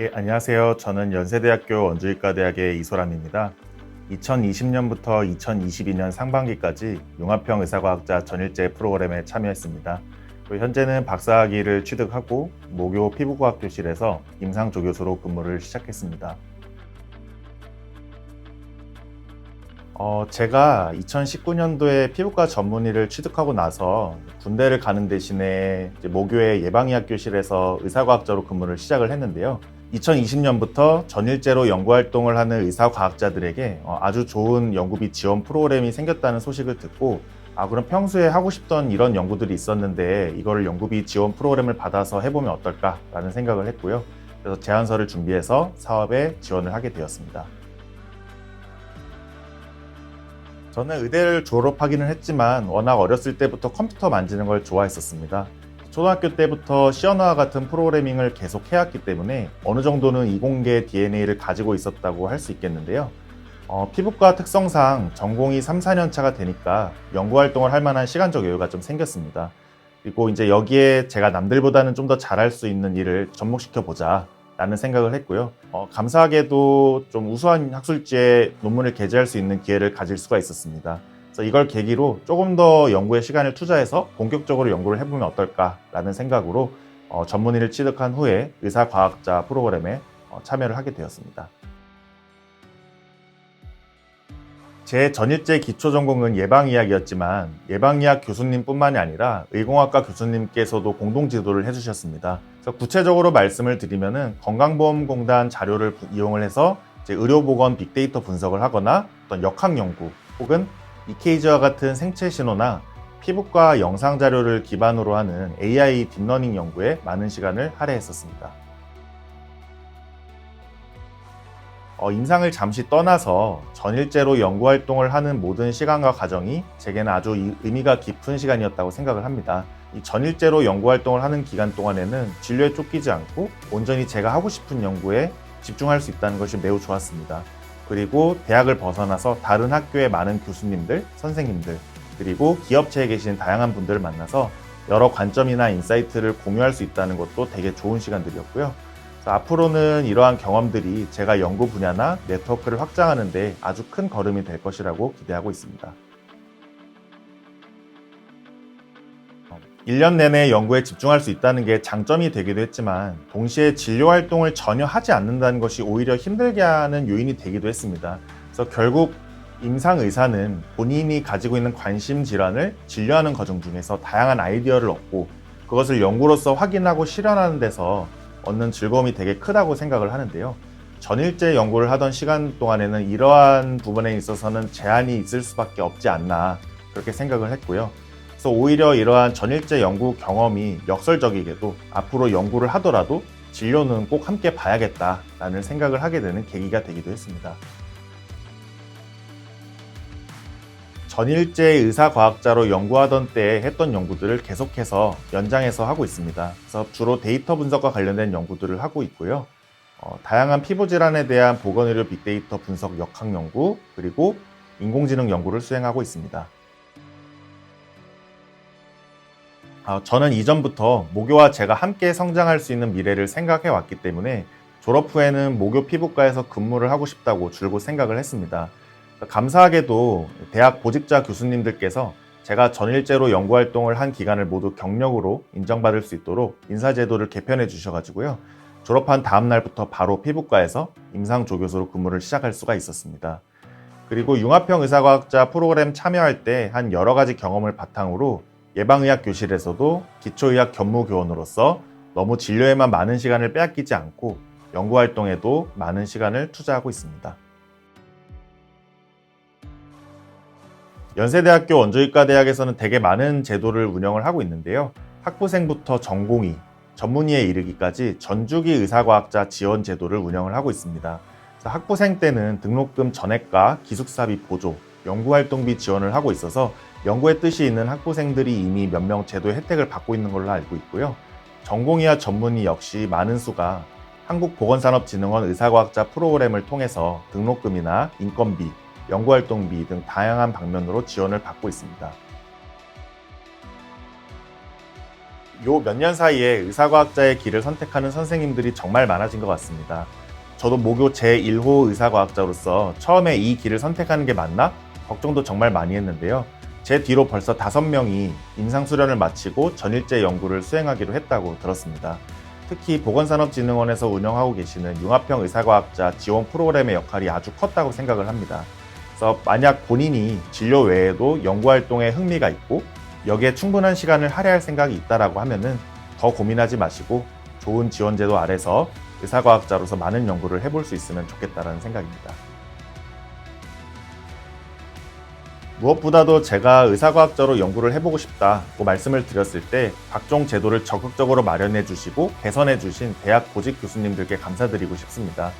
예, 안녕하세요. 저는 연세대학교 원주의과대학의 이소람입니다. 2020년부터 2022년 상반기까지 융합형 의사과학자 전일제 프로그램에 참여했습니다. 또 현재는 박사학위를 취득하고 모교 피부과학 교실에서 임상조 교수로 근무를 시작했습니다. 어, 제가 2019년도에 피부과 전문의를 취득하고 나서 군대를 가는 대신에 모교의 예방의학 교실에서 의사과학자로 근무를 시작을 했는데요. 2020년부터 전일제로 연구활동을 하는 의사과학자들에게 어, 아주 좋은 연구비 지원 프로그램이 생겼다는 소식을 듣고 아 그럼 평소에 하고 싶던 이런 연구들이 있었는데 이거를 연구비 지원 프로그램을 받아서 해보면 어떨까라는 생각을 했고요. 그래서 제안서를 준비해서 사업에 지원을 하게 되었습니다. 저는 의대를 졸업하기는 했지만 워낙 어렸을 때부터 컴퓨터 만지는 걸 좋아했었습니다. 초등학교 때부터 시언어와 같은 프로그래밍을 계속 해왔기 때문에 어느 정도는 이공계 DNA를 가지고 있었다고 할 수 있겠는데요. 어, 피부과 특성상 전공이 3, 4년 차가 되니까 연구 활동을 할 만한 시간적 여유가 좀 생겼습니다. 그리고 이제 여기에 제가 남들보다는 좀 더 잘할 수 있는 일을 접목시켜 보자. 라는 생각을 했고요. 어, 감사하게도 좀 우수한 학술지에 논문을 게재할 수 있는 기회를 가질 수가 있었습니다. 그래서 이걸 계기로 조금 더 연구에 시간을 투자해서 본격적으로 연구를 해보면 어떨까라는 생각으로 어, 전문의를 취득한 후에 의사과학자 프로그램에 어, 참여를 하게 되었습니다. 제 전일제 기초 전공은 예방의학이었지만 예방의학 교수님뿐만이 아니라 의공학과 교수님께서도 공동 지도를 해주셨습니다. 그래서 구체적으로 말씀을 드리면은 건강보험공단 자료를 이용을 해서 의료보건 빅데이터 분석을 하거나 어떤 역학 연구 혹은 EKG와 같은 생체 신호나 피부과 영상 자료를 기반으로 하는 AI 딥러닝 연구에 많은 시간을 할애했었습니다. 어, 임상을 잠시 떠나서 전일제로 연구 활동을 하는 모든 시간과 과정이 제게는 아주 이- 의미가 깊은 시간이었다고 생각을 합니다. 이 전일제로 연구 활동을 하는 기간 동안에는 진료에 쫓기지 않고 온전히 제가 하고 싶은 연구에 집중할 수 있다는 것이 매우 좋았습니다. 그리고 대학을 벗어나서 다른 학교의 많은 교수님들, 선생님들, 그리고 기업체에 계신 다양한 분들을 만나서 여러 관점이나 인사이트를 공유할 수 있다는 것도 되게 좋은 시간들이었고요. 앞으로는 이러한 경험들이 제가 연구 분야나 네트워크를 확장하는데 아주 큰 걸음이 될 것이라고 기대하고 있습니다. 1년 내내 연구에 집중할 수 있다는 게 장점이 되기도 했지만 동시에 진료 활동을 전혀 하지 않는다는 것이 오히려 힘들게 하는 요인이 되기도 했습니다. 그래서 결국 임상 의사는 본인이 가지고 있는 관심 질환을 진료하는 과정 중에서 다양한 아이디어를 얻고 그것을 연구로서 확인하고 실현하는 데서 얻는 즐거움이 되게 크다고 생각을 하는데요. 전일제 연구를 하던 시간 동안에는 이러한 부분에 있어서는 제한이 있을 수밖에 없지 않나 그렇게 생각을 했고요. 그래서 오히려 이러한 전일제 연구 경험이 역설적이게도 앞으로 연구를 하더라도 진료는 꼭 함께 봐야겠다라는 생각을 하게 되는 계기가 되기도 했습니다. 전일제 의사과학자로 연구하던 때 했던 연구들을 계속해서 연장해서 하고 있습니다. 그래서 주로 데이터 분석과 관련된 연구들을 하고 있고요. 어, 다양한 피부 질환에 대한 보건의료 빅데이터 분석 역학 연구 그리고 인공지능 연구를 수행하고 있습니다. 아, 저는 이전부터 모교와 제가 함께 성장할 수 있는 미래를 생각해 왔기 때문에 졸업 후에는 모교 피부과에서 근무를 하고 싶다고 줄곧 생각을 했습니다. 감사하게도 대학 보직자 교수님들께서 제가 전일제로 연구 활동을 한 기간을 모두 경력으로 인정받을 수 있도록 인사제도를 개편해 주셔가지고요. 졸업한 다음 날부터 바로 피부과에서 임상 조교수로 근무를 시작할 수가 있었습니다. 그리고 융합형 의사과학자 프로그램 참여할 때 한 여러 가지 경험을 바탕으로 예방의학 교실에서도 기초의학 견무교원으로서 너무 진료에만 많은 시간을 빼앗기지 않고 연구 활동에도 많은 시간을 투자하고 있습니다. 연세대학교 원주의과대학에서는 되게 많은 제도를 운영을 하고 있는데요. 학부생부터 전공의, 전문의에 이르기까지 전주기 의사과학자 지원 제도를 운영을 하고 있습니다. 학부생 때는 등록금 전액과 기숙사비 보조, 연구활동비 지원을 하고 있어서 연구의 뜻이 있는 학부생들이 이미 몇 명 제도의 혜택을 받고 있는 걸로 알고 있고요. 전공의와 전문의 역시 많은 수가 한국보건산업진흥원 의사과학자 프로그램을 통해서 등록금이나 인건비, 연구활동비 등 다양한 방면으로 지원을 받고 있습니다. 요 몇 년 사이에 의사과학자의 길을 선택하는 선생님들이 정말 많아진 것 같습니다. 저도 모교 제1호 의사과학자로서 처음에 이 길을 선택하는 게 맞나? 걱정도 정말 많이 했는데요. 제 뒤로 벌써 다섯 명이 임상수련을 마치고 전일제 연구를 수행하기로 했다고 들었습니다. 특히 보건산업진흥원에서 운영하고 계시는 융합형 의사과학자 지원 프로그램의 역할이 아주 컸다고 생각을 합니다. 그래서 만약 본인이 진료 외에도 연구 활동에 흥미가 있고 여기에 충분한 시간을 할애할 생각이 있다라고 하면은 더 고민하지 마시고 좋은 지원제도 아래서 의사과학자로서 많은 연구를 해볼 수 있으면 좋겠다라는 생각입니다. 무엇보다도 제가 의사과학자로 연구를 해보고 싶다고 말씀을 드렸을 때 각종 제도를 적극적으로 마련해 주시고 개선해 주신 대학 보직 교수님들께 감사드리고 싶습니다.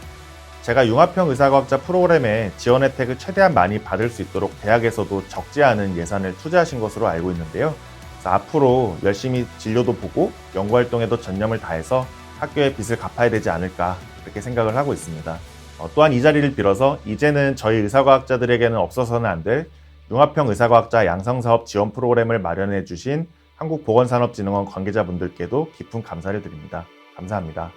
제가 융합형 의사과학자 프로그램에 지원 혜택을 최대한 많이 받을 수 있도록 대학에서도 적지 않은 예산을 투자하신 것으로 알고 있는데요. 앞으로 열심히 진료도 보고 연구활동에도 전념을 다해서 학교의 빚을 갚아야 되지 않을까 그렇게 생각을 하고 있습니다. 어, 또한 이 자리를 빌어서 이제는 저희 의사과학자들에게는 없어서는 안 될 융합형 의사과학자 양성사업 지원 프로그램을 마련해 주신 한국보건산업진흥원 관계자분들께도 깊은 감사를 드립니다. 감사합니다.